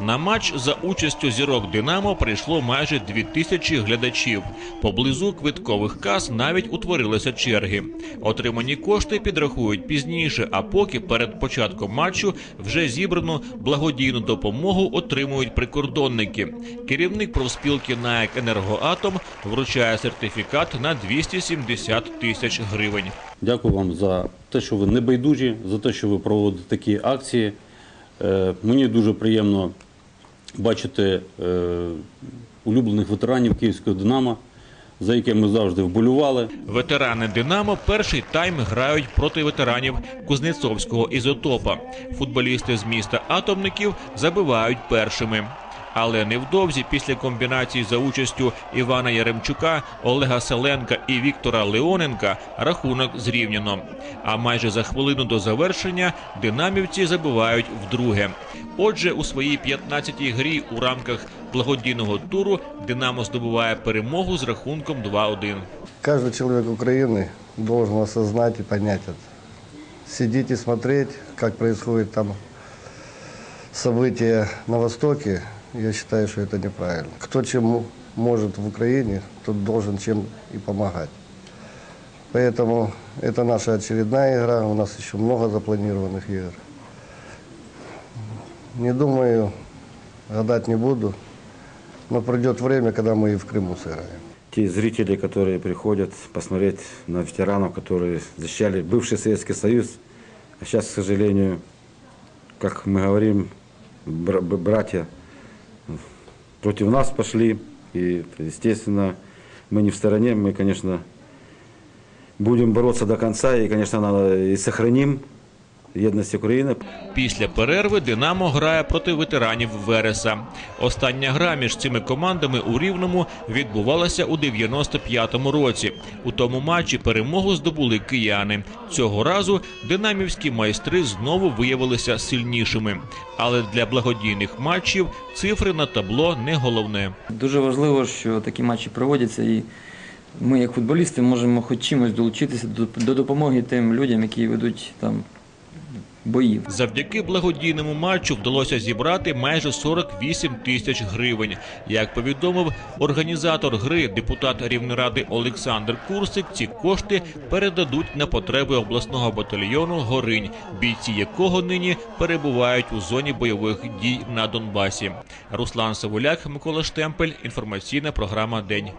На матч за участю зірок Динамо прийшло майже дві тисячі глядачів. Поблизу квиткових кас навіть утворилися черги. Отримані кошти підрахують пізніше, а поки перед початком матчу вже зібрану благодійну допомогу отримують прикордонники. Керівник профспілки НАЕК «Енергоатом» вручає сертифікат на 270 тисяч гривень. Дякую вам за те, що ви не байдужі, за те, що ви проводите такі акції. Е, Мені дуже приємно бачити е, улюблених ветеранів Київського Динамо, за якими ми завжди вболювали. Ветерани Динамо перший тайм грають проти ветеранів Кузнецовського ізотопа. Футболісти з міста Атомників забивають першими. Але невдовзі після комбінації за участю Івана Яремчука, Олега Селенка і Віктора Леоненка рахунок зрівняно. А майже за хвилину до завершення динамівці забивають вдруге. Отже, у своїй 15-й грі у рамках благодійного туру Динамо здобуває перемогу з рахунком 2-1. Каждый человек Украины должен осознать и понять это. Сидеть и смотреть, как происходит там события на Востоке, я считаю, что это неправильно. Кто чем может в Украине, тот должен чем и помогать. Поэтому это наша очередная игра, у нас еще много запланированных игр. Не думаю, гадать не буду, но придет время, когда мы и в Крыму сыграем. те зрители, которые приходят посмотреть на ветеранов, которые защищали бывший Советский Союз, а сейчас, к сожалению, как мы говорим, братья против нас пошли, и, естественно, мы не в стороне, мы, конечно, будем бороться до конца, и, конечно, надо и сохраним едность Украины. Після перерви Динамо грає проти ветеранів Вереса. Остання гра між цими командами у Рівному відбувалася у 95-му році. У тому матчі перемогу здобули кияни. Цього разу динамівські майстри знову виявилися сильнішими. Але для благодійних матчів цифри на табло не головне. Дуже важливо, що такі матчі проводяться, і ми, як футболісти, можемо хоч чимось долучитися до, до допомоги тим людям, які ведуть там бої. Завдяки благодійному матчу вдалося зібрати майже 48 тисяч гривень. Як повідомив організатор гри, депутат Рівнеради Олександр Курсик, ці кошти передадуть на потреби обласного батальйону Горинь, бійці якого нині перебувають у зоні бойових дій на Донбасі. Руслан Савуляк, Микола Штемпель. Інформаційна програма День.